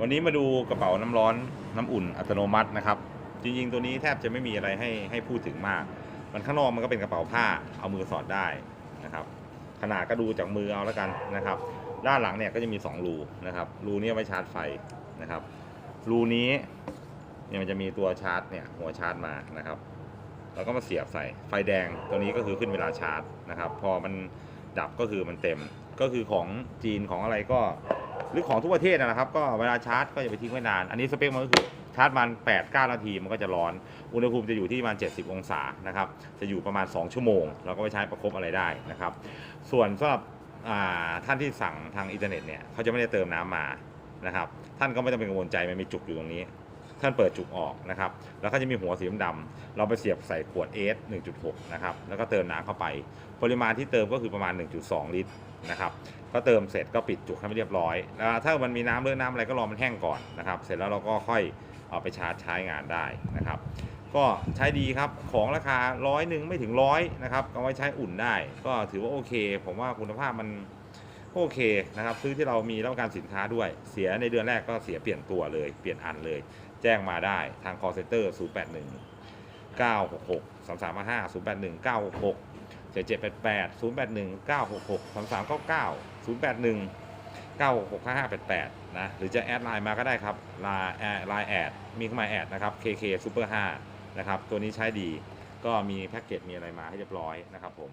วันนี้มาดูกระเป๋าน้ำร้อนน้ำอุ่นอัตโนมัตินะครับ จริงๆ ตัวนี้แทบจะไม่มีอะไรให้ให้พูดถึงมาก มันข้างนอกมันก็เป็นกระเป๋าผ้าเอามือสอดได้นะครับ ขนาดก็ดูจากมือเอาแล้วกันนะครับ ด้านหลังเนี่ยก็จะมี 2 รูนะครับ รูนี้ไว้ชาร์จไฟนะครับ รูนี้เนี่ยมันจะมีตัวชาร์จเนี่ยหัวชาร์จมานะครับแล้วก็มาเสียบใส่ไฟแดงตัวนี้ก็คือขึ้นเวลาชาร์จนะครับ พอมันดับก็คือมันเต็มก็คือของจีนของอะไรก็ หรือของทุกประเทศนะครับ ก็เวลาชาร์จก็อย่าไปทิ้งไว้นาน อันนี้สเปคมันก็คือชาร์จมัน8 9 นาทีมันก็จะร้อน อุณหภูมิจะอยู่ที่ประมาณ 70 องศานะครับ จะอยู่ประมาณ 2 ชั่วโมง เราก็ไปใช้ประคบอะไรได้นะครับ ส่วนสำหรับท่านที่สั่งทางอินเทอร์เน็ตเนี่ยเขาจะไม่ได้เติมน้ำมานะครับ ท่านก็ไม่ต้องเป็นกังวลใจมันมีจุกอยู่ตรงนี้ ท่านเปิดจุกออกนะครับ แล้วก็จะมีหัวสีดำเราไปเสียบใส่ขวดเอส1.6 นะครับ แล้วก็เติมน้ำเข้าไป ปริมาณที่เติมก็คือประมาณ 1.2 ลิตรนะครับ ก็เติมเสร็จก็ปิดจุกให้เรียบร้อย แล้วถ้ามันมีน้ำเลือดน้ำอะไรก็รอมันแห้งก่อนนะครับ เสร็จแล้วเราก็ค่อยเอาไปชาร์จใช้งานได้นะครับ ก็ใช้ดีครับ ของราคาร้อยหนึ่งไม่ถึงร้อยนะครับ เอาไว้ใช้อุ่นได้ ก็ถือว่าโอเค ผมว่าคุณภาพมัน ก็โอเคนะครับ ซื้อที่เรามีรับประกันสินค้าด้วย เสียในเดือนแรกก็เสียเปลี่ยนตัวเลย เปลี่ยนอันเลย แจ้งมาได้ทาง call center 081 966 3355 081 966 7788 081 966 3399 081 966 5588 นะ หรือจะแอดไลน์มาก็ได้ครับไลน์แอดไลน์แอดมีเข้ามาแอดนะครับ KK Super 5นะครับ ตัวนี้ใช้ดี ก็มีแพ็กเกจมีอะไรมาให้เรียบร้อยนะครับผม